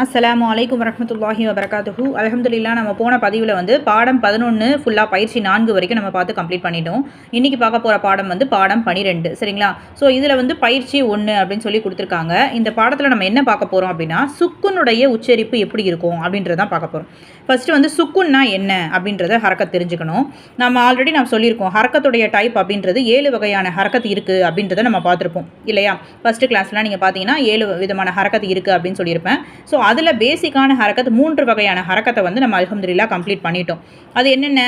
அஸ்லாமு அலைக்கும் வரமத்துல்லாஹி வபரகாத்துஹு. அலமதுல்லா நம்ம போன பதிவில் வந்து பாடம் பதினொன்று ஃபுல்லாக பயிற்சி நான்கு வரைக்கும் நம்ம பார்த்து கம்ப்ளீட் பண்ணிட்டோம். இன்றைக்கி பார்க்க போகிற பாடம் வந்து பாடம் பனிரெண்டு சரிங்களா? ஸோ இதில் வந்து பயிற்சி ஒன்று அப்படின்னு சொல்லி கொடுத்துருக்காங்க. இந்த பாடத்தில் நம்ம என்ன பார்க்க போகிறோம் அப்படின்னா சுக்குனுடைய உச்சரிப்பு எப்படி இருக்கும் அப்படின்றதான் பார்க்க போகிறோம் ஃபஸ்ட்டு வந்து சுக்குன்னா என்ன அப்படின்றத ஹரக்கத் தெரிஞ்சுக்கணும். நம்ம ஆல்ரெடி நம்ம சொல்லியிருக்கோம் ஹரக்கத்துடைய டைப் அப்படின்றது ஏழு வகையான ஹரக்கத் இருக்குது அப்படின்றத நம்ம பார்த்துருப்போம் இல்லையா? ஃபஸ்ட்டு கிளாஸ்லாம் நீங்கள் பார்த்தீங்கன்னா ஏழு விதமான ஹரக்கத் இருக்குது அப்படின்னு சொல்லியிருப்பேன். ஸோ அதில் பேசிக்கான ஹரக்கத் மூன்று வகையான ஹரக்கத்தை வந்து நம்ம அலமதுல்லா கம்ப்ளீட் பண்ணிட்டோம். அது என்னென்ன?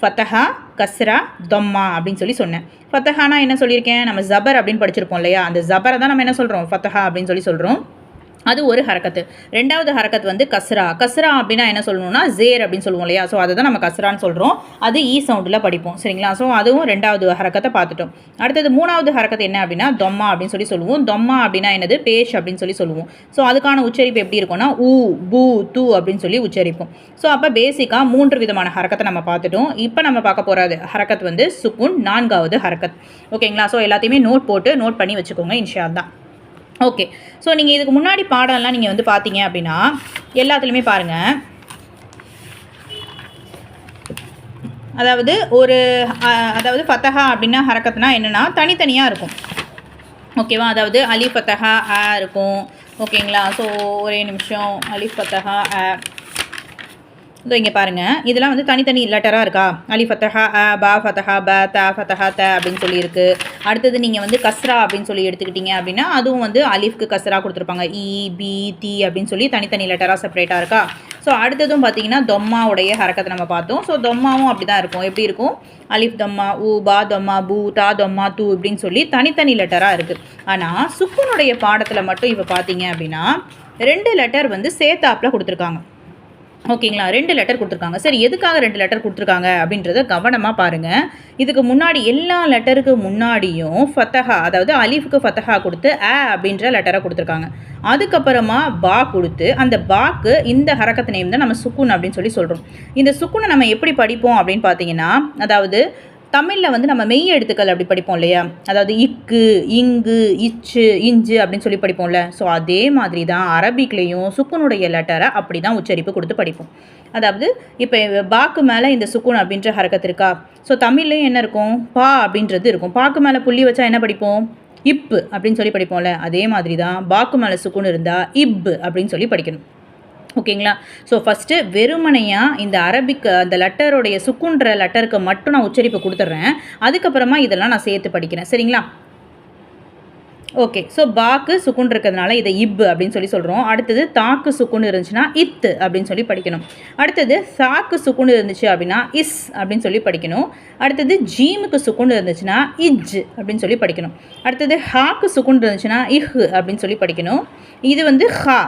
ஃபத்தஹா கஸ்ரா தொம்மா அப்படின்னு சொல்லி சொன்னேன். ஃபத்தஹானா என்ன சொல்லியிருக்கேன்? நம்ம ஜபர் அப்படின்னு படிச்சிருப்போம் இல்லையா? அந்த ஜபரை தான் நம்ம என்ன சொல்கிறோம் ஃபத்தஹா அப்படின்னு சொல்லி சொல்கிறோம் அது ஒரு ஹரக்கத்து. ரெண்டாவது ஹரக்கத் வந்து கஸ்ரா. கஸ்ரா அப்படின்னா என்ன சொல்லணும்னா ஜேர் அப்படின்னு சொல்லுவோம் இல்லையா? ஸோ அதை தான் நம்ம கஸ்ரான்னு சொல்கிறோம் அது e ஈ சவுண்டில் படிப்போம். சரிங்களா? ஸோ அதுவும் ரெண்டாவது ஹரக்கத்தை பார்த்துட்டோம். அடுத்தது மூணாவது ஹரக்கத்து என்ன அப்படின்னா தொம்மா அப்படின்னு சொல்லி சொல்லுவோம். தொம்மா அப்படின்னா என்னது? பேஷ் அப்படின்னு சொல்லி சொல்லுவோம். ஸோ அதுக்கான உச்சரிப்பு எப்படி இருக்கும்னா ஊ பூ தூ அப்படின்னு சொல்லி உச்சரிப்போம். ஸோ அப்போ பேசிக்காக மூன்று விதமான ஹரக்கத்தை நம்ம பார்த்துட்டோம். இப்போ நம்ம பார்க்க போகிறது ஹரக்கத் வந்து சுக்குன் நான்காவது ஹரக்கத். ஓகேங்களா? ஸோ எல்லாத்தையுமே நோட் போட்டு நோட் பண்ணி வச்சுக்கோங்க இன்ஷா தான் ஓகே ஸோ நீங்கள் இதுக்கு முன்னாடி பாடம்லாம் நீங்கள் வந்து பார்த்தீங்க அப்படின்னா எல்லாத்துலேயுமே பாருங்கள் அதாவது ஒரு அதாவது ஃபத்தஹா அப்படின்னா ஹரக்கத்னா என்னென்னா தனித்தனியாக இருக்கும். ஓகேவா அதாவது அலி ஃபத்தஹா ஆ இருக்கும். ஓகேங்களா ஸோ ஒரே நிமிஷம். அலி ஃபத்தஹா ஆ இதோ இங்கே பாருங்கள் இதெல்லாம் வந்து தனித்தனி லெட்டராக இருக்கா? அலி ஃபத்தஹா அ பா ஃபத்தஹா ப த ஃபத்தஹா த அப்படின்னு சொல்லியிருக்கு. அடுத்தது நீங்கள் வந்து கஸ்ரா அப்படின்னு சொல்லி எடுத்துக்கிட்டீங்க அப்படின்னா அதுவும் வந்து அலிஃப்க்கு கஸ்ரா கொடுத்துருப்பாங்க. இ பி தி அப்படின்னு சொல்லி தனித்தனி லெட்டராக செப்பரேட்டாக இருக்கா? ஸோ அடுத்ததும் பார்த்தீங்கன்னா தொம்மாவுடைய ஹரக்கத்தை நம்ம பார்த்தோம். ஸோ தொம்மாவும் அப்படி தான் இருக்கும். எப்படி இருக்கும்? அலிஃப் தொம்மா ஊ பா தொம்மா பூ தா தொம்மா தூ இப்படின்னு சொல்லி தனித்தனி லெட்டராக இருக்குது ஆனால் சுக்குனுடைய பாடத்தில் மட்டும் இப்போ பார்த்தீங்க அப்படின்னா ரெண்டு லெட்டர் வந்து சேத்தாப்பில் கொடுத்துருக்காங்க. ஓகேங்களா? ரெண்டு லெட்டர் கொடுத்துருக்காங்க. சரி எதுக்காக ரெண்டு லெட்டர் கொடுத்துருக்காங்க அப்படின்றத கவனமாக பாருங்கள் இதுக்கு முன்னாடி எல்லா லெட்டருக்கு முன்னாடியும் ஃபத்தஹா அதாவது அலீஃபுக்கு ஃபத்தஹா கொடுத்து அ அப்படின்ற லெட்டரை கொடுத்துருக்காங்க. அதுக்கப்புறமா பா கொடுத்து அந்த பாக்கு இந்த ஹரக்கத் நேம் தான் நம்ம சுக்குன் அப்படின்னு சொல்லி சொல்கிறோம் இந்த சுக்குனை நம்ம எப்படி படிப்போம் அப்படின்னு பார்த்தீங்கன்னா அதாவது தமிழில் வந்து நம்ம மெய் எழுத்துக்கள் அப்படி படிப்போம் இல்லையா? அதாவது இக்கு இங்கு இச்சு இஞ்சு அப்படின்னு சொல்லி படிப்போம்ல. ஸோ அதே மாதிரி தான் அரபிக்லேயும் சுக்குனுடைய லெட்டரை அப்படி தான் உச்சரிப்பு கொடுத்து படிப்போம். அதாவது இப்போ பாக்கு மேலே இந்த சுக்குன் அப்படின்ற ஹரக்கத்து இருக்கா? ஸோ தமிழ்லையும் என்ன இருக்கும்? பா அப்படின்றது இருக்கும். பாக்கு மேலே புள்ளி வச்சா என்ன படிப்போம்? இப்பு அப்படின்னு சொல்லி படிப்போம்ல. அதே மாதிரி தான் பாக்கு மேலே சுக்குன் இருந்தால் இப்பு அப்படின்னு சொல்லி படிக்கணும். ஓகேங்களா? ஸோ ஃபஸ்ட்டு வெறுமனையாக இந்த அரபிக் அந்த லெட்டருடைய சுக்குன்ற லெட்டருக்கு மட்டும் நான் உச்சரிப்பு கொடுத்துட்றேன் அதுக்கப்புறமா இதெல்லாம் நான் சேர்த்து படிக்கிறேன். சரிங்களா? ஓகே. ஸோ பாக்கு சுக்குன் இருக்கிறதுனால இதை இப் அப்படின்னு சொல்லி சொல்கிறோம் அடுத்தது தாக்கு சுக்குன்னு இருந்துச்சுன்னா இத்து அப்படின்னு சொல்லி படிக்கணும். அடுத்தது சாக்கு சுக்குன்னு இருந்துச்சு அப்படின்னா இஸ் அப்படின்னு சொல்லி படிக்கணும். அடுத்தது ஜீமுக்கு சுக்குன்னு இருந்துச்சுன்னா இஜ் அப்படின்னு சொல்லி படிக்கணும். அடுத்தது ஹாக்கு சுக்குன் இருந்துச்சுன்னா இஹ் அப்படின்னு சொல்லி படிக்கணும். இது வந்து ஹா.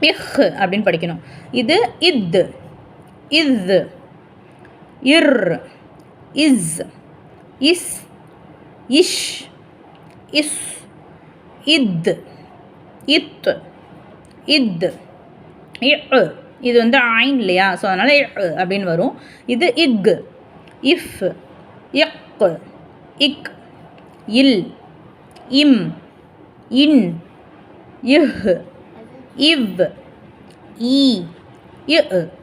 இஹ் அப்படின்னு படிக்கணும். இது இத் இஸ் இர் இஸ் இஸ் இஷ் இஸ் இத் இத் இத் இ இது வந்து ஆயின் இல்லையா? ஸோ அதனால் இ அப்படின்னு வரும். இது இக் இஃப் இக் இக் இல் இம் இன் இஹ் இவ் ஈ இ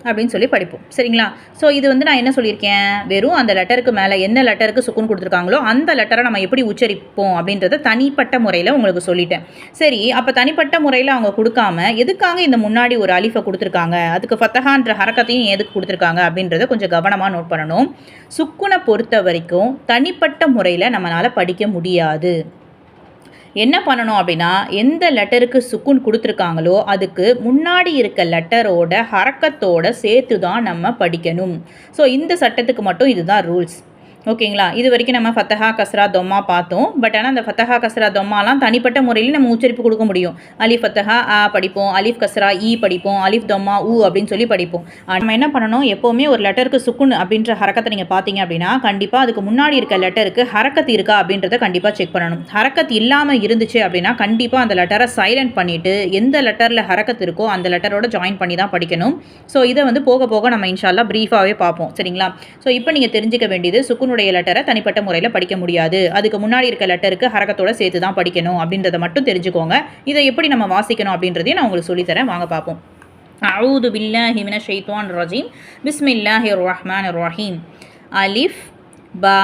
அப்படின்னு சொல்லி படிப்போம். சரிங்களா? ஸோ இது வந்து நான் என்ன சொல்லியிருக்கேன்? வெறும் அந்த லெட்டருக்கு மேலே என்ன லெட்டருக்கு சுக்குன் கொடுத்துருக்காங்களோ அந்த லெட்டரை நம்ம எப்படி உச்சரிப்போம் அப்படின்றத தனிப்பட்ட முறையில் உங்களுக்கு சொல்லிட்டேன். சரி அப்போ தனிப்பட்ட முறையில் அவங்க கொடுக்காம எதுக்காக இந்த முன்னாடி ஒரு அலிஃபை கொடுத்துருக்காங்க? அதுக்கு ஃபத்தஹான்ற ஹரக்கத்தையும் எதுக்கு கொடுத்துருக்காங்க அப்படின்றத கொஞ்சம் கவனமாக நோட் பண்ணணும். சுக்குனை பொறுத்த வரைக்கும் தனிப்பட்ட முறையில் நம்மளால் படிக்க முடியாது. என்ன பண்ணணும் அப்படின்னா எந்த லெட்டருக்கு சுக்குன் கொடுத்துருக்காங்களோ அதுக்கு முன்னாடி இருக்க லெட்டரோட ஹரக்கத்தோட சேர்த்து தான் நம்ம படிக்கணும். ஸோ இந்த சட்டத்துக்கு மட்டும் இதுதான் ரூல்ஸ் ஓகேங்களா? இது வரைக்கும் நம்ம ஃபத்தஹா கஸ்ரா தொம்மா பார்த்தோம். பட் ஆனால் அந்த ஃபத்தஹா கஸ்ரா தொம்மாலாம் தனிப்பட்ட முறையில் நம்ம உச்சரிப்பு கொடுக்க முடியும். அலிஃப் ஃபத்தஹா ஆ படிப்போம். அலிஃப் கஸ்ரா இ படிப்போம். அலிஃப் தொம்மா ஊ அப்படின்னு சொல்லி படிப்போம். நம்ம என்ன பண்ணணும்? எப்போவுமே ஒரு லெட்டருக்கு சுக்குன் அப்படின்ற ஹரக்கத்தை நீங்கள் பார்த்தீங்க அப்படின்னா கண்டிப்பாக அதுக்கு முன்னாடி இருக்க லெட்டருக்கு ஹரக்கத் இருக்கா அப்படின்றத கண்டிப்பாக செக் பண்ணணும். ஹரக்கத் இல்லாமல் இருந்துச்சு அப்படின்னா கண்டிப்பாக அந்த லெட்டரை சைலண்ட் பண்ணிவிட்டு எந்த லெட்டரில் ஹரக்கத் இருக்கோ அந்த லெட்டரோட ஜாயின் பண்ணி தான் படிக்கணும். ஸோ இதை வந்து போக போக நம்ம இன்ஷால்லா ப்ரீஃபாகவே பார்ப்போம். சரிங்களா? ஸோ இப்போ நீங்கள் தெரிஞ்சுக்க வேண்டியது சுக்குன் சுக்குனுடைய லெட்டரை தனிப்பட்ட முறையில் படிக்க முடியாது. அதுக்கு முன்னாடி இருக்க லெட்டருக்கு ஹரகத்தோட சேர்த்து தான் படிக்கணும் அப்படின்றத மட்டும் தெரிஞ்சுக்கோங்க. இதை எப்படி நம்ம வாசிக்கணும் அப்படின்றதையும் நான் உங்களுக்கு சொல்லித்தரேன். வாங்க பார்ப்போம். அவுது பில்லாஹி மின ஷைத்வான் ரஜீம். பிஸ்மில்லாஹி ரஹ்மான் ரஹீம் அலிஃப் பா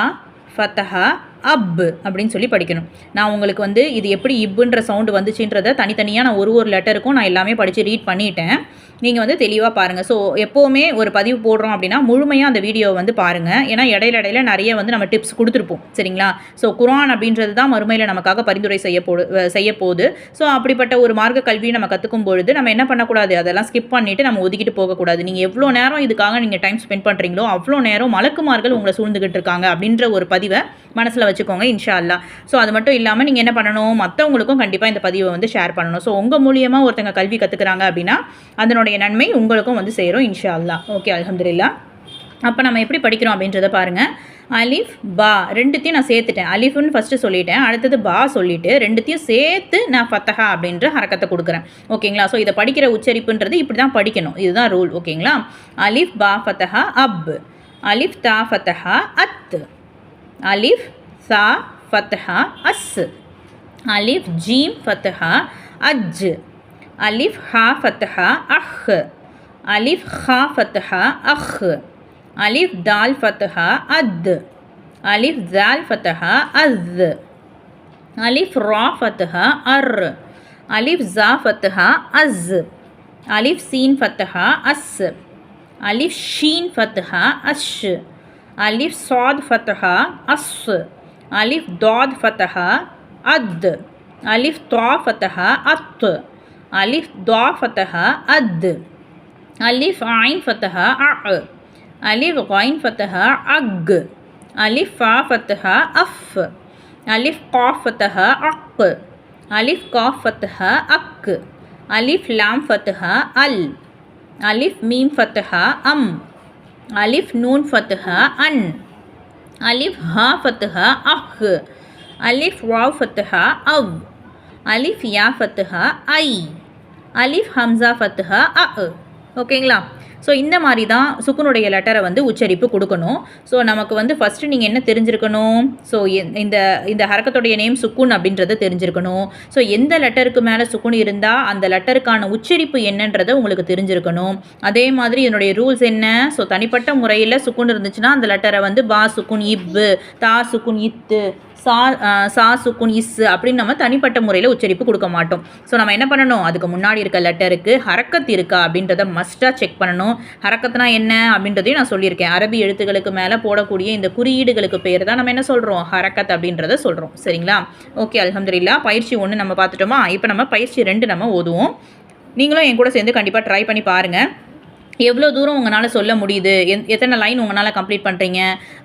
ஃபத்தஹா அப் அப்படின்னு சொல்லி படிக்கணும். நான் உங்களுக்கு வந்து இது எப்படி இப்புன்ற சவுண்டு வந்துச்சுன்றதை தனித்தனியாக நான் ஒரு ஒரு லெட்டருக்கும் நான் எல்லாமே படித்து ரீட் பண்ணிட்டேன். நீங்கள் வந்து தெளிவாக பாருங்கள் ஸோ எப்போவுமே ஒரு பதிவு போடுறோம் அப்படின்னா முழுமையாக அந்த வீடியோவை வந்து பாருங்கள் ஏன்னா இடையில இடையில நிறைய வந்து நம்ம டிப்ஸ் கொடுத்துருப்போம். சரிங்களா? ஸோ குரான் அப்படின்றது தான் மறுமையில் நமக்காக பரிந்துரை செய்ய போ செய்ய போகுது. ஸோ அப்படிப்பட்ட ஒரு மார்க்க கல்வியை நம்ம கற்றுக்கும் பொழுது நம்ம என்ன பண்ணக்கூடாது? அதெல்லாம் ஸ்கிப் பண்ணிவிட்டு நம்ம ஒதுக்கிட்டு போகக்கூடாது. நீங்கள் எவ்வளோ நேரம் இதுக்காக நீங்கள் டைம் ஸ்பெண்ட் பண்ணுறீங்களோ அவ்வளோ நேரம் மலக்குமார்கள் உங்களை சூழ்ந்துக்கிட்டு இருக்காங்க அப்படின்ற ஒரு பதிவை மனசில் வச்சுக்கோங்க இன்ஷா அல்லா ஸோ அது மட்டும் இல்லாமல் நீங்கள் என்ன பண்ணணும்? மற்றவங்களுக்கும் கண்டிப்பாக இந்த பதிவை வந்து ஷேர் பண்ணணும். ஸோ உங்கள் மூலியமாக ஒருத்தங்க கல்வி கற்றுக்குறாங்க அப்படின்னா அதனுடைய நன்மை உங்களுக்கும் வந்து சேரும் இன்ஷா அல்லா ஓகே அலமதுல்லா அப்போ நம்ம எப்படி படிக்கிறோம் அப்படின்றத பாருங்கள் அலிஃப் பா ரெண்டுத்தையும் நான் சேர்த்துட்டேன். அலிஃப்னு ஃபஸ்ட்டு சொல்லிட்டேன். அடுத்தது பா சொல்லிவிட்டு ரெண்டுத்தையும் சேர்த்து நான் ஃபத்தஹா அப்படின்ற ஹரக்கத்தை கொடுக்குறேன். ஓகேங்களா ஸோ இதை படிக்கிற உச்சரிப்புன்றது இப்படி தான் படிக்கணும். இதுதான் ரூல் ஓகேங்களா அலிஃப் பா ஃபத்தஹா அப். அலிஃப் தா ஃபத்தஹா அத். அலிஃப் சா ஃபத்தஹா அஸ் அலிஃப் ஜீம் ஃபத்தஹா அஜ் அலிஃப் ஹா ஃபத்தஹா அஹ் அலிஃப் ஹா ஃபத்தஹா அஹ் அலிஃப் தால் ஃபத்தஹா அத் அலிஃப் ஜால் ஃபத்தஹா அஸ் அலிஃப் ரா ஃபத்தஹா அர் அலிஃப் ஜா ஃபத்தஹா அஸ் அலிஃப் சீன் ஃபத்தஹா அஸ் அலிஃப் ஷீன் ஃபத்தஹா அஷ் அலிஃப் சாத் ஃபத்தஹா அஸ் அலிஃப் தாத் ஃபத்தஹா அத். அலிஃப் தா ஃபத்தஹா அத். அலிஃப் தா ஃபத்தஹா அத். அலிஃப் ஆயின் ஃபத்தஹா அ. அலிஃப் காயின் ஃபத்தஹா அக். அலிஃப் ஃபா ஃபத்தஹா அஃப். அலிஃப் கா ஃபத்தஹா அக். அலிஃப் கா ஃபத்தஹா அக். அலிஃப் லாம் ஃபத்தஹா அல். அலிஃப் மீம் ஃபத்தஹா அம். அலிஃப் நூன் ஃபத்தஹா அன். அலிஃப் ஹா ஃபத்தஹா அஹ் அலிஃப் வாவ் ஃபத்துஹா அவ். அலிஃப் யா ஃபத்தஹா ஐ. அலிஃப் ஹம்சா ஃபத்தஹா அ. ஓகேங்களா? ஸோ இந்த மாதிரி தான் சுக்குனுடைய லெட்டரை வந்து உச்சரிப்பு கொடுக்கணும். ஸோ நமக்கு வந்து ஃபஸ்ட்டு நீங்கள் என்ன தெரிஞ்சிருக்கணும்? ஸோ இந்த இந்த ஹரக்கத்துடைய நேம் சுக்குன் அப்படின்றத தெரிஞ்சிருக்கணும். ஸோ எந்த லெட்டருக்கு மேலே சுக்குன் இருந்தால் அந்த லெட்டருக்கான உச்சரிப்பு என்னன்றதை உங்களுக்கு தெரிஞ்சிருக்கணும். அதே மாதிரி இதனுடைய ரூல்ஸ் என்ன? ஸோ தனிப்பட்ட முறையில் சுக்குன் இருந்துச்சுன்னா அந்த லெட்டரை வந்து பா சுக்குன் இப்பு தா சுக்குன் இத்து சா சா சுக்குன் இஸ் அப்படின்னு நம்ம தனிப்பட்ட முறையில் உச்சரிப்பு கொடுக்க மாட்டோம். ஸோ நம்ம என்ன பண்ணணும்? அதுக்கு முன்னாடி இருக்க லெட்டருக்கு ஹரக்கத் இருக்கா அப்படின்றத மஸ்ட்டாக செக் பண்ணணும். ஹரக்கத்னா என்ன அப்படின்றதையும் நான் சொல்லியிருக்கேன். அரபி எழுத்துக்களுக்கு மேலே போடக்கூடிய இந்த குறியீடுகளுக்கு பேர் தான் நம்ம என்ன சொல்கிறோம் ஹரக்கத் அப்படின்றத சொல்கிறோம் சரிங்களா? ஓகே அலமதுல்லா பயிற்சி ஒன்று நம்ம பார்த்துட்டோமா? இப்போ நம்ம பயிற்சி ரெண்டு நம்ம ஓதுவோம். நீங்களும் என் கூட சேர்ந்து கண்டிப்பாக ட்ரை பண்ணி பாருங்கள் எவ்வளோ தூரம் உங்களால் சொல்ல முடியுது? எந் எத்தனை லைன் உங்களால் கம்ப்ளீட் பண்ணுறீங்க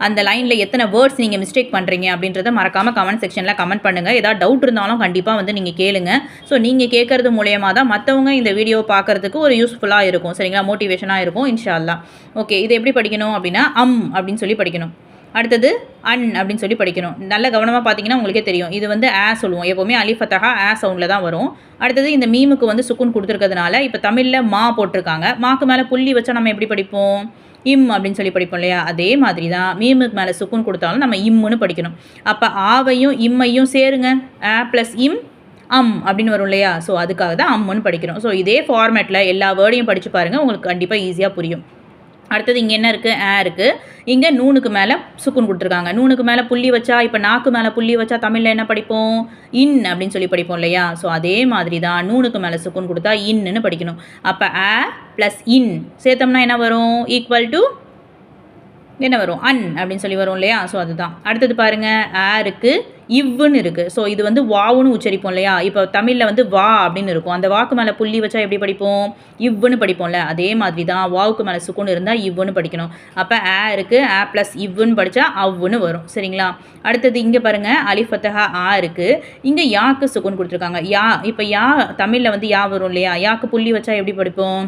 அந்த லைனில் எத்தனை வேர்ட்ஸ் நீங்கள் மிஸ்டேக் பண்ணுறீங்க அப்படின்றத மறக்காமல் கமெண்ட் செக்ஷனில் கமெண்ட் பண்ணுங்கள் ஏதாவது டவுட் இருந்தாலும் கண்டிப்பாக வந்து நீங்கள் கேளுங்க. ஸோ நீங்கள் கேட்குறது மூலயமா தான் மற்றவங்க இந்த வீடியோவை பார்க்குறதுக்கு ஒரு யூஸ்ஃபுல்லாக இருக்கும். சரிங்களா? மோட்டிவேஷனாக இருக்கும் இன்ஷா அல்லா ஓகே இது எப்படி படிக்கணும் அப்படின்னா அம் அப்படின்னு சொல்லி படிக்கணும். அடுத்தது அன் அப்படின்னு சொல்லி படிக்கணும். நல்ல கவனமாக பார்த்தீங்கன்னா உங்களுக்கே தெரியும். இது வந்து ஆ சொல்லுவோம். எப்போவுமே அலிஃபத்தகா ஆ சவுண்டில் தான் வரும். அடுத்தது இந்த மீமுக்கு வந்து சுக்குன் கொடுத்துருக்கிறதுனால இப்போ தமிழில் மா போட்டிருக்காங்க. மாக்கு மேலே புள்ளி வச்சா நம்ம எப்படி படிப்போம்? இம் அப்படின்னு சொல்லி படிப்போம் இல்லையா? அதே மாதிரி தான் மீமுக்கு மேலே சுக்குன் கொடுத்தாலும் நம்ம இம்முன்னு படிக்கணும். அப்போ ஆவையும் இம்மையும் சேருங்க. ஆ ப்ளஸ் இம் அம் அப்படின்னு வரும் இல்லையா? ஸோ அதுக்காக தான் அம்முன்னு படிக்கிறோம். ஸோ இதே ஃபார்மேட்டில் எல்லா வேர்டையும் படித்து பாருங்கள் உங்களுக்கு கண்டிப்பாக ஈஸியாக புரியும். அடுத்தது இங்கே என்ன இருக்குது ஆ இருக்குது இங்கே நூனுக்கு மேலே சுக்குன் கொடுத்துருக்காங்க. நூனுக்கு மேலே புள்ளி வச்சா இப்போ நாக்கு மேலே புள்ளி வச்சா தமிழில் என்ன படிப்போம்? இன் அப்படின்னு சொல்லி படிப்போம் இல்லையா? ஸோ அதே மாதிரி தான் நூனுக்கு மேலே சுக்குன் கொடுத்தா இன்னுன்னு படிக்கணும். அப்போ ஆ ப்ளஸ் இன் சேர்த்தோம்னா என்ன வரும்? ஈக்குவல் டு என்ன வரும்? அன் அப்படின்னு சொல்லி வரும் இல்லையா? ஸோ அதுதான். அடுத்தது பாருங்கள் ஆ இருக்குது இவ்வுன்னு இருக்குது ஸோ இது வந்து வாவுன்னு உச்சரிப்போம் இல்லையா? இப்போ தமிழில் வந்து வா அப்படின்னு இருக்கும். அந்த வாக்கு மேலே புள்ளி வச்சா எப்படி படிப்போம்? இவ்வுன்னு படிப்போம்ல. அதே மாதிரி தான் வாவுக்கு மேலே சுக்குன்னு இருந்தால் இவ்வுன்னு படிக்கணும். அப்போ ஆ இருக்குது ஆ ப்ளஸ் இவ்வுன்னு படித்தா அவ்வுன்னு வரும். சரிங்களா? அடுத்தது இங்கே பாருங்கள் அலிஃபத்தஹா ஆ இருக்குது இங்கே யாக்கு சுக்குன்னு கொடுத்துருக்காங்க. யா இப்போ யா தமிழில் வந்து யா வரும் இல்லையா? யாக்கு புள்ளி வச்சா எப்படி படிப்போம்?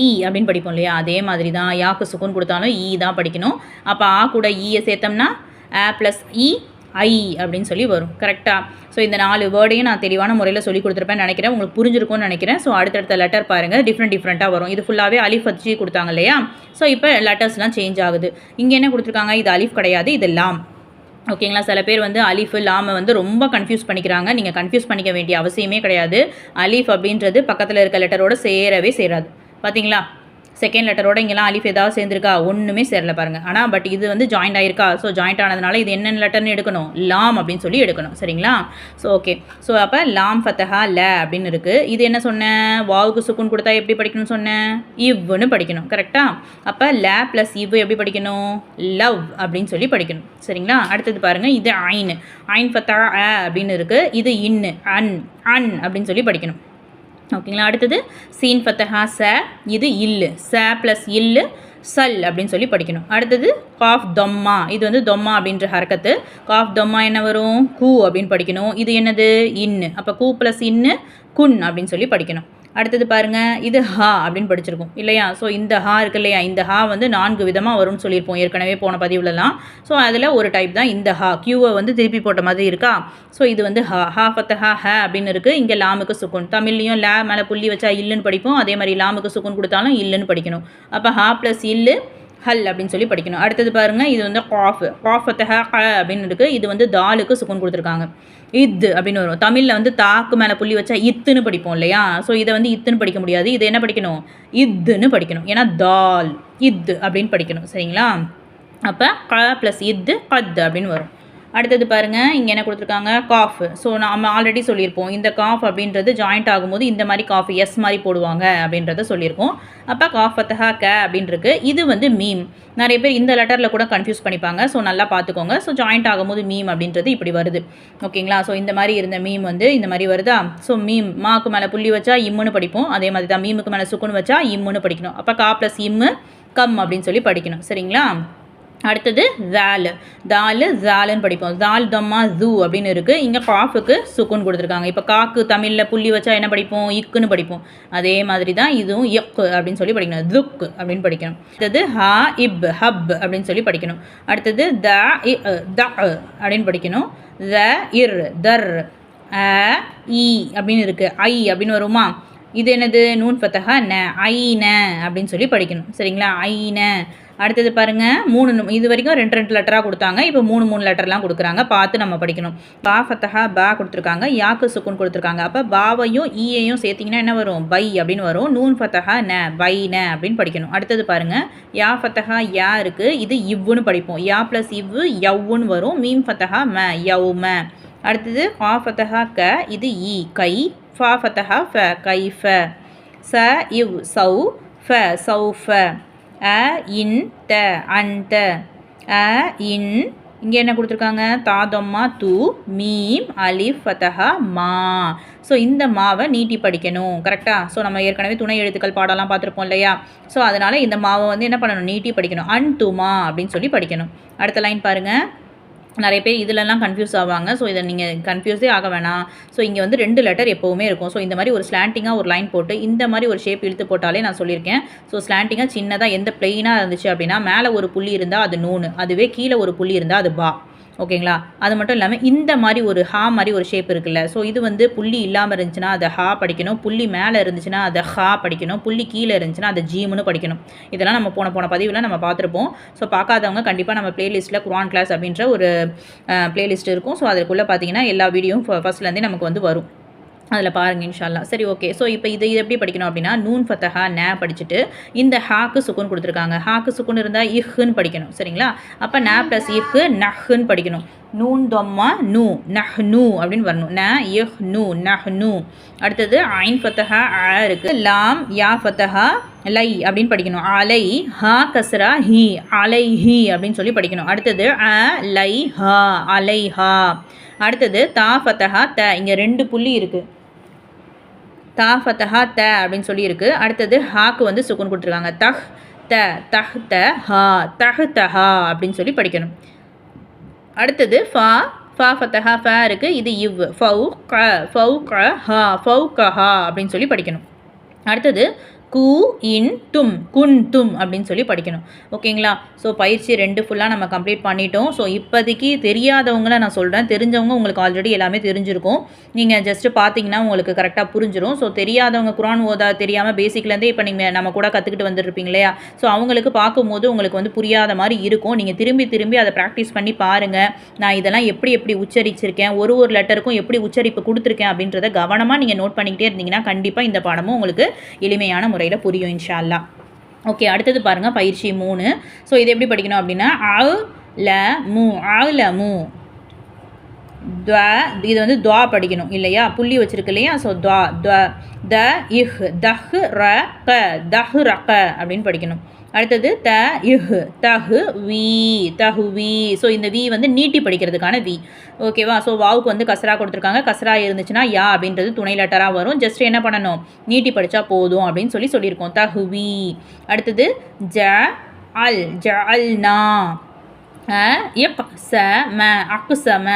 ஈ அப்படின்னு படிப்போம் இல்லையா? அதே மாதிரி தான் யாக்கு சுக்குன் கொடுத்தாலும் ஈ தான் படிக்கணும். அப்போ ஆ கூட ஈயை சேர்த்தோம்னா ஆ ப்ளஸ் இ ஐ அப்படின்னு சொல்லி வரும். கரெக்டாக ஸோ இந்த நாலு வேர்டையும் நான் தெளிவான முறையில் சொல்லி கொடுத்துருப்பேன்னு நினைக்கிறேன். உங்களுக்கு புரிஞ்சிருக்கும்னு நினைக்கிறேன். ஸோ அடுத்தடுத்த லெட்டர் பாருங்கள் டிஃப்ரெண்ட் டிஃப்ரெண்ட்டாக வரும். இது ஃபுல்லாகவே அலிஃப் வச்சு கொடுத்தாங்க இல்லையா? ஸோ இப்போ லெட்டர்ஸ்லாம் சேஞ்ச் ஆகுது. இங்கே என்ன கொடுத்துருக்காங்க? இது அலிஃப் கிடையாது இது லாம். ஓகேங்களா சில பேர் வந்து அலீஃப் லாமை வந்து ரொம்ப கன்ஃபியூஸ் பண்ணிக்கிறாங்க. நீங்கள் கன்ஃபியூஸ் பண்ணிக்க வேண்டிய அவசியமே கிடையாது. அலிஃப் அப்படின்றது பக்கத்தில் இருக்க லெட்டரோட சேரவே சேராது. பார்த்தீங்களா செகண்ட் லெட்டரோட இங்கெல்லாம் அலிஃப் ஏதாவது சேர்ந்துருக்கா? ஒன்றுமே சேரல பாருங்கள் ஆனால் பட் இது வந்து ஜாயிண்ட் ஆயிருக்கா? ஸோ ஜாயிண்ட் ஆனதுனால இது என்னென்ன லெட்டர்னு எடுக்கணும்? லாம் அப்படின்னு சொல்லி எடுக்கணும். சரிங்களா? ஸோ ஓகே ஸோ அப்போ லாம் ஃபத்தஹா ல அப்படின்னு இருக்குது இது என்ன சொன்னேன் வாவுக்கு சுக்குன் கொடுத்தா எப்படி படிக்கணும்னு சொன்னேன் இவ்வுன்னு படிக்கணும். கரெக்டாக அப்போ ல ப்ளஸ் இவ் எப்படி படிக்கணும்? லவ் அப்படின்னு சொல்லி படிக்கணும். சரிங்களா? அடுத்தது பாருங்கள் இது ஐன். ஐன் ஃபத்தா அப்படின்னு இருக்குது இது இன்னு. அன். அன் அப்படின்னு சொல்லி படிக்கணும். ஓகேங்களா? அடுத்தது சீன் ஃபத்தஹா ச இது இல்லு. ச ப்ளஸ் இல்லு சல் அப்படின்னு சொல்லி படிக்கணும். அடுத்தது காஃப் தொம்மா. இது வந்து தொம்மா அப்படின்ற ஹரக்கத்து. காஃப் தொம்மா என்ன வரும்? கூ அப்படின்னு படிக்கணும். இது என்னது? இன்னு. அப்போ கூ ப்ளஸ் இன்னு குன் அப்படின்னு சொல்லி படிக்கணும். அடுத்தது பாருங்கள் இது ஹா அப்படின்னு படிச்சிருக்கோம். இல்லையா? ஸோ இந்த ஹா இருக்கு இல்லையா? இந்த ஹா வந்து நான்கு விதமாக வரும்னு சொல்லியிருப்போம் ஏற்கனவே போன பதிவுலலாம். ஸோ அதில் ஒரு டைப் தான் இந்த ஹா. கியூவை வந்து திருப்பி போட்ட மாதிரி இருக்கா? ஸோ இது வந்து ஹா. ஹா ஃபத்த ஹா ஹ அப்படின்னு இருக்குது இங்கே லாமுக்கு சுக்குன். தமிழ்லையும் லே மேலே புள்ளி வச்சா இல்லுன்னு படிப்போம். அதே மாதிரி லாமுக்கு சுக்குன் கொடுத்தாலும் இல்லுன்னு படிக்கணும். அப்போ ஹா ப்ளஸ் இல்லு ஹல் அப்படின்னு சொல்லி படிக்கணும். அடுத்தது பாருங்கள் இது வந்து காஃப். காஃப் ஃபத்தஹ ஹ அப்படின்னு இருக்குது இது வந்து தாலுக்கு சுக்குன் கொடுத்துருக்காங்க. இத்து அப்படின்னு வரும். தமிழில் வந்து தாக்கு மேலே புள்ளி வச்சா இத்துன்னு படிப்போம் இல்லையா? ஸோ இதை வந்து இத்துன்னு படிக்க முடியாது. இதை என்ன படிக்கணும்? இத்துன்னு படிக்கணும். ஏன்னா தால் இத்து அப்படின்னு படிக்கணும். சரிங்களா? அப்போ க ப்ளஸ் இத்து கத்து அப்படின்னு வரும். அடுத்தது பாருங்கள் இங்கே என்ன கொடுத்துருக்காங்க? காஃப் ஸோ நம்ம ஆல்ரெடி சொல்லியிருப்போம். இந்த காஃப் அப்படின்றது ஜாயிண்ட் ஆகும்போது இந்த மாதிரி காஃப் எஸ் மாதிரி போடுவாங்க அப்படின்றத சொல்லியிருக்கோம். அப்போ காஃப் ஃபத்தஹா க அப்படின்ருக்கு. இது வந்து மீம் நிறைய பேர் இந்த லெட்டரில் கூட கன்ஃபியூஸ் பண்ணிப்பாங்க. ஸோ நல்லா பார்த்துக்கோங்க. ஸோ ஜாயிண்ட் ஆகும்போது மீம் அப்படின்றது இப்படி வருது. ஓகேங்களா ஸோ இந்த மாதிரி இருந்த மீம் வந்து இந்த மாதிரி வருதா? ஸோ மீம் மாக்கு மேலே புள்ளி வச்சா இம்முன்னு படிப்போம். அதே மாதிரி தான் மீமுக்கு மேலே சுக்குன்னு வச்சா இம்முன்னு படிக்கணும். அப்போ கா ப்ளஸ் இம்மு கம் அப்படின்னு சொல்லி படிக்கணும். சரிங்களா? அடுத்தது ஜால் தாலு ஜாலுன்னு படிப்போம். ஜால் தம்மா ஜூ அப்படின்னு இருக்குது இங்கே காஃபுக்கு சுக்குன்னு கொடுத்துருக்காங்க. இப்போ காக்கு தமிழில் புள்ளி வச்சா என்ன படிப்போம்? இக்குன்னு படிப்போம். அதே மாதிரி தான் இதுவும் எக்கு அப்படின்னு சொல்லி படிக்கணும். துக் அப்படின்னு படிக்கணும். அடுத்தது ஹா இப் ஹப் அப்படின்னு சொல்லி படிக்கணும். அடுத்தது த இ த அப்படின்னு படிக்கணும். த இர் தர் அ இ அப்படின்னு இருக்குது ஐ அப்படின்னு வருமா? இது என்னது? நூன் பத்தகா ந ஐ ந அப்படின்னு சொல்லி படிக்கணும். சரிங்களா? ஐ ந. அடுத்தது பாருங்கள் மூணு இது வரைக்கும் ரெண்டு ரெண்டு லெட்டராக கொடுத்தாங்க. இப்போ மூணு மூணு லெட்டர்லாம் கொடுக்குறாங்க. பார்த்து நம்ம படிக்கணும். பா ஃபத்தஹா பா கொடுத்துருக்காங்க. யாக்கு சுக்குன் கொடுத்துருக்காங்க. அப்போ பாவையும் ஈயையும் சேர்த்திங்கன்னா என்ன வரும்? பை அப்படின்னு வரும். நூன் ஃபத்தஹா ந பை ந அப்படின்னு படிக்கணும். அடுத்தது பாருங்கள் யா ஃபத்தஹா யா இருக்குது இது இவ்வுன்னு படிப்போம். யா ப்ளஸ் இவ்வு யவ்வுன்னு வரும். மீம் ஃபத்தஹா ம யவ் ம. அடுத்தது ஃபா ஃபத்தஹா க இது இ கை. ஃபா ஃபத்தஹா ஃப கை ஃப. ச இவ் சௌ ஃப சௌ ஃப. அ இன் த அன் த. அ இன் இங்கே என்ன கொடுத்துருக்காங்க? தாதம்மா து மீம் அலிஃப் ஃபதஹா மா. ஸோ இந்த மாவை நீட்டி படிக்கணும். கரெக்டாக ஸோ நம்ம ஏற்கனவே துணை எழுத்துக்கள் பாடலாம் பார்த்துருப்போம் இல்லையா? ஸோ அதனால் இந்த மாவை வந்து என்ன பண்ணணும்? நீட்டி படிக்கணும். அன் துமா அப்படின்னு சொல்லி படிக்கணும். அடுத்த லைன் பாருங்கள் நிறைய பேர் இதிலலாம் கன்ஃபியூஸ் ஆவாங்க. ஸோ இதை நீங்கள் கன்ஃபியூஸே ஆக வேணாம். ஸோ இங்கே வந்து ரெண்டு லெட்டர் எப்போவுமே இருக்கும். ஸோ இந்த மாதிரி ஒரு ஸ்லாண்டிங்காக ஒரு லைன் போட்டு இந்த மாதிரி ஒரு ஷேப் இழுத்து போட்டாலே நான் சொல்லியிருக்கேன். ஸோ ஸ்லாண்டிங்காக சின்னதாக எந்த பிளெயினாக இருந்துச்சு அப்படின்னா மேலே ஒரு புள்ளி இருந்தால் அது நூனு. அதுவே கீழே ஒரு புள்ளி இருந்தால் அது பா. ஓகேங்களா? அது மட்டும் இல்லாமல் இந்த மாதிரி ஒரு ஹா மாதிரி ஒரு ஷேப் இருக்குல்ல. ஸோ இது வந்து புள்ளி இல்லாமல் இருந்துச்சுன்னா அதை ஹா படிக்கணும். புள்ளி மேலே இருந்துச்சுன்னா அதை ஹா படிக்கணும். புள்ளி கீழே இருந்துச்சுன்னா அதை ஜீம்னு படிக்கணும். இதெல்லாம் நம்ம போன போன பதிவில் நம்ம பார்த்துருப்போம். ஸோ பார்க்காதவங்க கண்டிப்பாக நம்ம பிளேலிஸ்ட்டில் குரான் கிளாஸ் அப்படின்ற ஒரு பிளேலிஸ்ட் இருக்கும். ஸோ அதுக்குள்ளே பார்த்தீங்கன்னா எல்லா வீடியோவும் ஃபஸ்ட்லேருந்தே நமக்கு வந்து வரும். அதில் பாருங்கள் இன்ஷால்லாம் சரி ஓகே ஸோ இப்போ இது இது எப்படி படிக்கணும் அப்படின்னா நூன் ஃபத்தஹா நே படிச்சுட்டு இந்த ஹாக்கு சுக்குன் கொடுத்துருக்காங்க. ஹாக்கு சுக்குன் இருந்தால் இஹ்ன்னு படிக்கணும் சரிங்களா? அப்போ நே ப்ளஸ் இஹ் நஹ்ன்னு படிக்கணும். நூன் தொம்மா நூ நஹ் நூ அப்படின்னு வரணும். ந இஹ் நூ நஹ் நூ அடுத்தது ஐன் ஃபத்தஹா ஆ இருக்குது லாம் யா ஃபத்தஹா லை அப்படின்னு படிக்கணும். அலை ஹா கஸ்ரா ஹி அலை ஹி அப்படின்னு சொல்லி படிக்கணும். அடுத்தது அ லை ஹா அலை ஹா. அடுத்தது தா ஃபத்தஹா த. இங்கே ரெண்டு புள்ளி இருக்குது தா ஃபத்தஹா த அப்படின்னு சொல்லியிருக்கு. அடுத்தது ஹாக்கு வந்து சுக்குன் கொடுத்துருக்காங்க. தஹ் த தஹ் த ஹா தஹ் தஹா அப்படின்னு சொல்லி படிக்கணும். அடுத்தது ஃபா ஃபா ஃபத்தஹா ஃபா இருக்குது இது இவ் ஃபவு க ஃபவு க ஹா ஃபவு க ஹா அப்படின்னு சொல்லி படிக்கணும். அடுத்தது கு இன் தும் குன் தும் அப்படின்னு சொல்லி படிக்கணும். ஓகேங்களா? ஸோ பயிற்சி ரெண்டு ஃபுல்லாக நம்ம கம்ப்ளீட் பண்ணிட்டோம். ஸோ இப்போதைக்கு தெரியாதவங்கள நான் சொல்கிறேன் தெரிஞ்சவங்க உங்களுக்கு ஆல்ரெடி எல்லாமே தெரிஞ்சிருக்கும். நீங்கள் ஜஸ்ட்டு பார்த்தீங்கன்னா உங்களுக்கு கரெக்டாக புரிஞ்சிடும் ஸோ தெரியாதவங்க குரான் ஓதா தெரியாமல் பேசிக்லேருந்தே இப்போ நீங்கள் நம்ம கூட கற்றுக்கிட்டு வந்துருப்பீங்க இல்லையா? ஸோ அவங்களுக்கு பார்க்கும்போது உங்களுக்கு வந்து புரியாத மாதிரி இருக்கும். நீங்கள் திரும்பி திரும்பி அதை ப்ராக்டிஸ் பண்ணி பாருங்கள் நான் இதெல்லாம் எப்படி எப்படி உச்சரிச்சிருக்கேன்? ஒரு ஒரு லெட்டருக்கும் எப்படி உச்சரிப்பு கொடுத்துருக்கேன் அப்படின்றத கவனமாக நீங்கள் நோட் பண்ணிக்கிட்டே இருந்தீங்கன்னா கண்டிப்பாக இந்த பாடமும் உங்களுக்கு எளிமையான முறை முறையில் புரியும் இன்ஷால்லா ஓகே அடுத்தது பாருங்கள் பயிற்சி மூணு. ஸோ இது எப்படி படிக்கணும் அப்படின்னா அ ல மு அ ல மு. துவ இது வந்து துவா படிக்கணும் இல்லையா? புள்ளி வச்சிருக்கு இல்லையா? ஸோ துவா துவ த இஹ் தஹ் ர க தஹ் ர க அப்படின்னு படிக்கணும். அடுத்தது த இஹ் தஹு வி தஹு வி. ஸோ இந்த வி வந்து நீட்டி படிக்கிறதுக்கான வி. ஓகேவா? ஸோ வாவுக்கு வந்து கசரா கொடுத்துருக்காங்க. கசரா இருந்துச்சுன்னா யா அப்படின்றது துணை லெட்டராக வரும். ஜஸ்ட் என்ன பண்ணணும்? நீட்டி படித்தா போதும் அப்படின்னு சொல்லி சொல்லியிருக்கோம். தஹு வி. அடுத்தது ஜ அல் ஜ அல் நா. மெ அக்கு ச ம.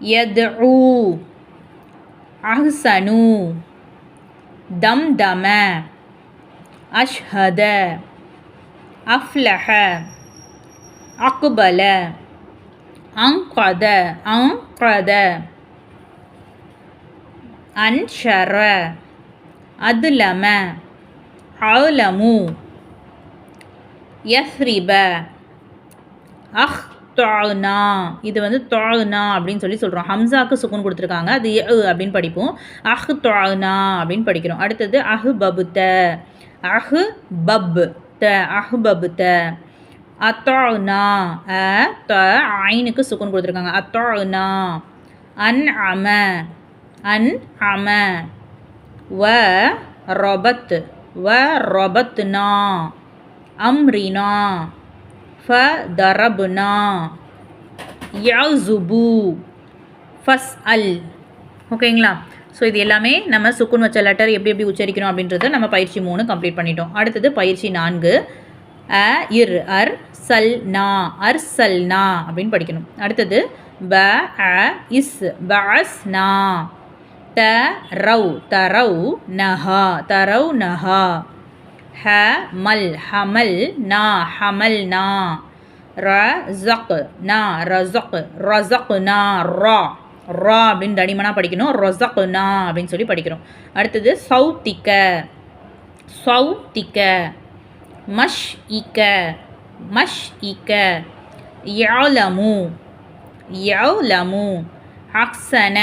யத்ஊ யத்உ அஹ்சனு தம்தம அஷ்ஹத அஃப்லஹ அக்பல அங்கத அங்கத அன்ஷர அதுலம அலமு யஸ்ரிப அஹ் தொழுனா இது வந்து தொழுனா அப்படின்னு சொல்லி சொல்கிறோம் ஹம்சாக்கு சுக்குன் கொடுத்துருக்காங்க. அது எ அப்படின்னு படிப்போம். அஹ் தொழுனா அப்படின்னு படிக்கிறோம். அடுத்தது அஹு பபுத்த. அஹு பப் த அஹு பபுத்த. அத்தொழுனா அ த ஐனுக்கு சுக்குன் கொடுத்துருக்காங்க. அத்தொழுனா அன் அம. அன் அம. வ ரொபத். வ ரொபத்னா. அம்ரினா. ஃப தரபுனா யசுபு ஃபஸ் அல் ஓகேங்களா ஸோ இது எல்லாமே நம்ம சுக்குன் வச்ச லெட்டர் எப்படி எப்படி உச்சரிக்கணும் அப்படின்றத நம்ம பயிற்சி மூணு கம்ப்ளீட் பண்ணிட்டோம். அடுத்தது பயிற்சி நான்கு. அ இர் அர் சல் நா. அர் சல் நா அப்படின்னு படிக்கணும். அடுத்தது ப அ இஸ் பஸ் நா. த ரவ். தரவ் நஹா. தரவ் நஹா. ஹ மல் ஹமல் நா ஹமல் நா. ர ஜக் நா ரசக் ரசக் நா ரா. ரா அப்படின்னு தடிமனாக படிக்கணும். ரொசக் நா அப்படின்னு சொல்லி படிக்கிறோம் அடுத்தது சவுத்திக்க சவுத்திக்க மஷ் இக்க மஷ் இக்க யாலமு. யாலமு. அஹ்சன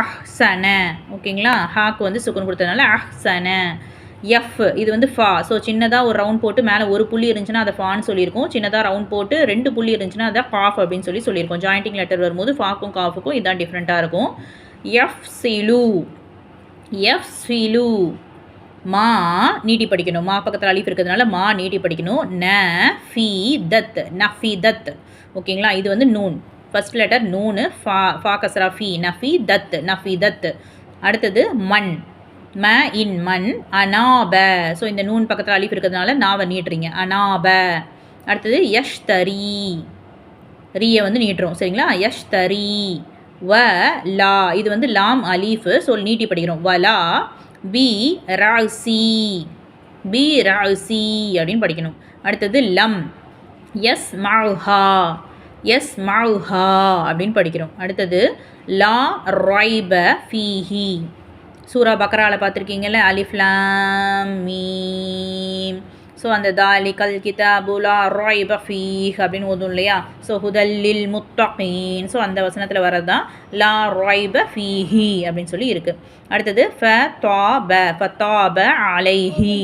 அஹ்சன ஓகேங்களா? ஹாக்கு வந்து சுக்குன் கொடுத்ததுனால அஹ்சன எஃப் இது வந்து ஃபா ஸோ சின்னதாக ஒரு ரவுண்ட் போட்டு மேலே ஒரு புள்ளி இருந்துச்சுன்னா அதை ஃபான்னு சொல்லியிருக்கோம். சின்னதாக ரவுண்ட் போட்டு ரெண்டு புள்ளி இருந்துச்சுன்னா அதை காஃப் அப்படின்னு சொல்லி சொல்லியிருக்கோம். ஜாயிண்டிங் லெட்டர் வரும்போது ஃபாக்கும் காஃபுக்கும் இதான் டிஃப்ரெண்ட்டாக இருக்கும். எஃப் சிலு. எஃப் சிலு. மா நீட்டி படிக்கணும். மா பக்கத்தில் அழிப்பு இருக்கிறதுனால மா நீட்டி படிக்கணும். ந ஃபி தத். நஃபி தத். ஓகேங்களா இது வந்து நூன். First letter நூனு. ஃபா ஃபா கசரா ஃபி. நஃபி தத். நஃபி தத். அடுத்தது மண். ம இன் மண் அனாப. ஸோ இந்த நூன் பக்கத்தில் அழிப்பு இருக்கிறதுனால நாவை நீட்டுறீங்க. அனாப. அடுத்தது யஷ் தரி. ரீயை வந்து நீட்டுறோம். சரிங்களா? யஷ் தரி. வ லா. இது வந்து லாம் அலீஃபு. ஸோ நீட்டி படிக்கிறோம். வலா பி ராசி பி ராசி அப்படின்னு படிக்கணும். அடுத்தது லம். எஸ் மாஹா எஸ் மாஹா அப்படின்னு படிக்கிறோம். அடுத்தது லா ராய்ப ஃபீஹி. சூரா பக்ராவில் பார்த்துருக்கீங்கல்ல? அலிஃப்லாம் மீம். ஸோ அந்த தாலிகல் கிதாபுலா ராய் பஃபீஹ் அப்படின்னு ஓதும் இல்லையா? ஸோ ஹுதல்லில் முத்தகீன். ஸோ அந்த வசனத்தில் வர்றது தான் லா ராய் பஃபீஹி அப்படின்னு சொல்லி இருக்குது அடுத்தது ஃப தாப ப ஃப அலைஹி.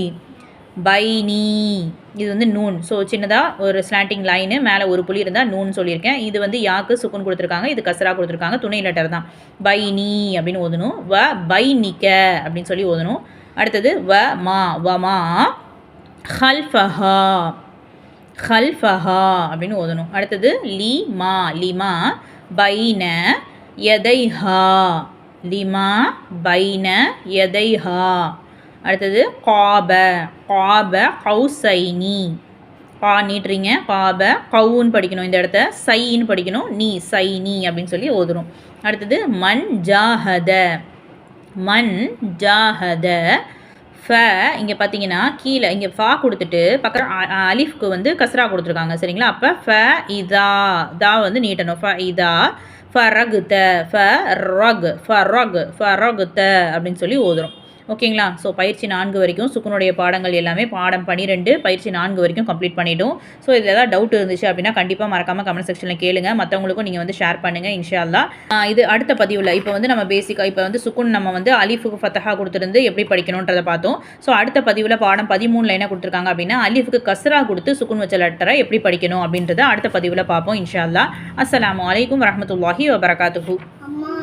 பைனி இது வந்து நூன். ஸோ சின்னதாக ஒரு ஸ்லாண்டிங் லைனு மேலே ஒரு புள்ளி இருந்தால் நூன் சொல்லியிருக்கேன். இது வந்து யாக்கு சுக்குன் கொடுத்துருக்காங்க. இது கசரா கொடுத்துருக்காங்க. துணை லெட்டர் தான். பைனி அப்படின்னு ஓதணும். வ பைனிக்க அப்படின்னு சொல்லி ஓதணும். அடுத்தது வ மா. வ மா. ஹல்ஃபஹா. ஹல்ஃபஹா அப்படின்னு ஓதணும். அடுத்தது லி மா. லிமா பைன எதைஹா லிமா பைன எதைஹா அடுத்தது காப காப கௌசைனி. கா நீட்டுறீங்க காப கவுன்னு படிக்கணும் இந்த இடத்த. சைன்னு படிக்கணும் நீ சைனி அப்படின்னு சொல்லி ஓதுரும் அடுத்தது மண் ஜாஹத. மண் ஜாஹத. ஃப இங்கே பார்த்தீங்கன்னா கீழே இங்கே ஃபா கொடுத்துட்டு பக்கம் அலிஃப்க்கு வந்து கஸ்ரா கொடுத்துருக்காங்க சரிங்களா? அப்போ ஃப இதா தா வந்து நீட்டணும். ஃப இதா ஃபரகுத ஃப ரக் ஃபரக் ஃபரகுத அப்படின்னு சொல்லி ஓதுறோம் ஓகேங்களா? ஸோ பயிற்சி நான்கு வரைக்கும் சுக்குனுடைய பாடங்கள் எல்லாமே பாடம் பன்னிரெண்டு பயிற்சி நான்கு வரைக்கும் கம்ப்ளீட் பண்ணிவிடும் ஸோ இதில் ஏதாவது டவுட் இருந்துச்சு அப்படின்னா கண்டிப்பாக மறக்காமல் கமெண்ட் செக்ஷனில் கேளுங்க. மற்றவங்களுக்கும் நீங்கள் வந்து ஷேர் பண்ணுங்கள் இன்ஷால்லா இது அடுத்த பதிவில். இப்போ வந்து நம்ம பேசிக்காக இப்போ வந்து சுக்குன் நம்ம வந்து அலிஃபுக்கு ஃபத்தஹா கொடுத்துருந்து எப்படி படிக்கணுன்றதை பார்த்தோம். ஸோ அடுத்த பதிவில் பாடம் பதிமூணில் என்ன கொடுத்துருக்காங்க அப்படின்னா அலிஃபுக்கு கஸ்ரா கொடுத்து சுக்குன் வச்ச லெட்டரை எப்படி படிக்கணும் அப்படின்றத அடுத்த பதிவில் பார்ப்போம் இன்ஷால்லா அஸ்லாம் வலைக்கம் வரமத்துல்லாஹி வரஹ்மத்துல்லாஹி அம்மா